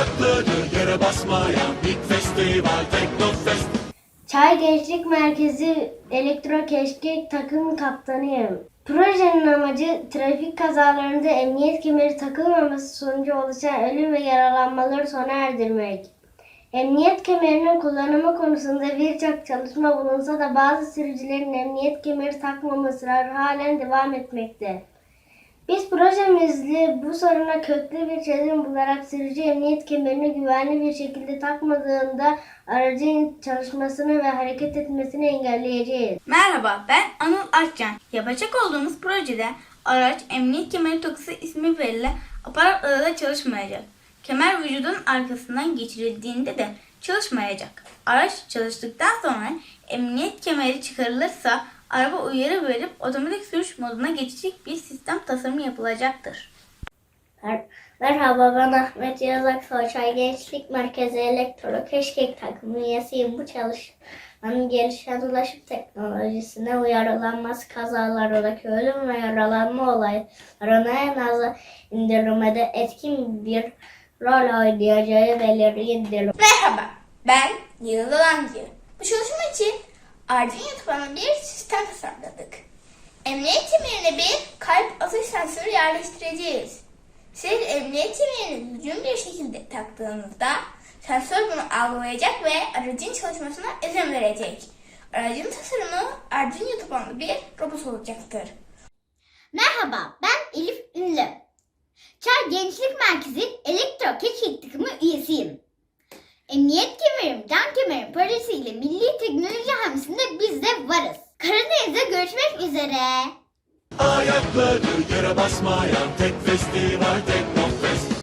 Ayakları yere basmayan ilk festival Teknofest Çay Gençlik Merkezi Elektro Keşkek takım kaptanıyım. Projenin amacı trafik kazalarında emniyet kemeri takılmaması sonucu oluşan ölüm ve yaralanmaları sona erdirmek. Emniyet kemerinin kullanımı konusunda birçok çalışma bulunsa da bazı sürücülerin emniyet kemeri takmaması halen devam etmekte. Biz projemizle bu soruna köklü bir çözüm bularak sürücü emniyet kemerini güvenli bir şekilde takmadığında aracın çalışmasını ve hareket etmesini engelleyeceğiz. Merhaba ben Anıl Akcan. Yapacak olduğumuz projede araç emniyet kemeri takısı ismi verilen aparatla çalışmayacak. Kemer vücudun arkasından geçirildiğinde de çalışmayacak. Araç çalıştıktan sonra emniyet kemeri çıkarılırsa araba uyarı verip otomatik sürüş moduna geçecek bir sistem tasarımı yapılacaktır. Mer- Merhaba ben Ahmet Yazak Soçay Gençlik Merkezi Elektro Keşkek takımı üyesiyim. Bu çalışmanın gelişen ulaşım teknolojisine uyarılanması kazalardaki ölüm ve yaralanma olaylarına en aza indirmede etkin bir rol oynayacağı belirgindir. Merhaba, ben Yıldız Alancı. Bu çalışma için Arduino tabanlı bir. Emniyet kemerine bir kalp atış sensörü yerleştireceğiz. Siz emniyet kemerini düzgün bir şekilde taktığınızda sensör bunu algılayacak ve aracın çalışmasına izin verecek. Aracın tasarımı Arduino tabanlı bir robot olacaktır. Merhaba, ben Elif Ünlü. Çay Gençlik Merkezi Elektro Keşkek takımı üyesiyim. Emniyet kemerim, can kemerim projesiyle milli teknoloji üzere. Ayakları yere basmayan tek festival Teknofest